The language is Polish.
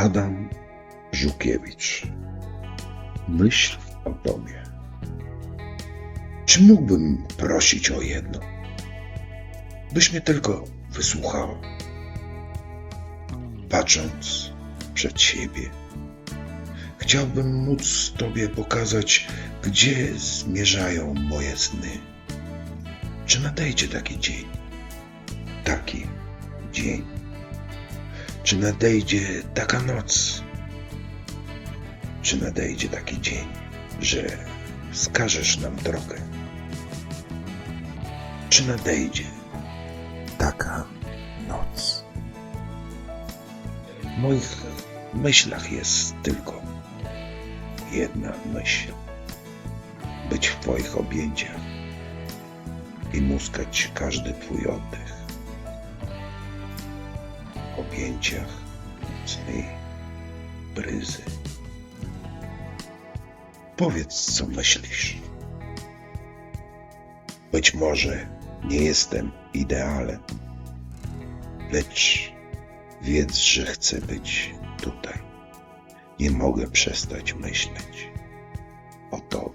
Adam Żukiewicz. Myśl o tobie. Czy mógłbym prosić o jedno? Byś mnie tylko wysłuchała. Patrząc przed siebie, chciałbym móc Tobie pokazać, gdzie zmierzają moje sny. Czy nadejdzie taki dzień? Taki dzień. Czy nadejdzie taka noc? Czy nadejdzie taki dzień, że wskażesz nam drogę? Czy nadejdzie taka noc? W moich myślach jest tylko jedna myśl. Być w Twoich objęciach i muskać każdy Twój oddech. W objęciach nocnej bryzy. Powiedz, co myślisz. Być może nie jestem idealem, lecz wiedz, że chcę być tutaj. Nie mogę przestać myśleć o Tobie.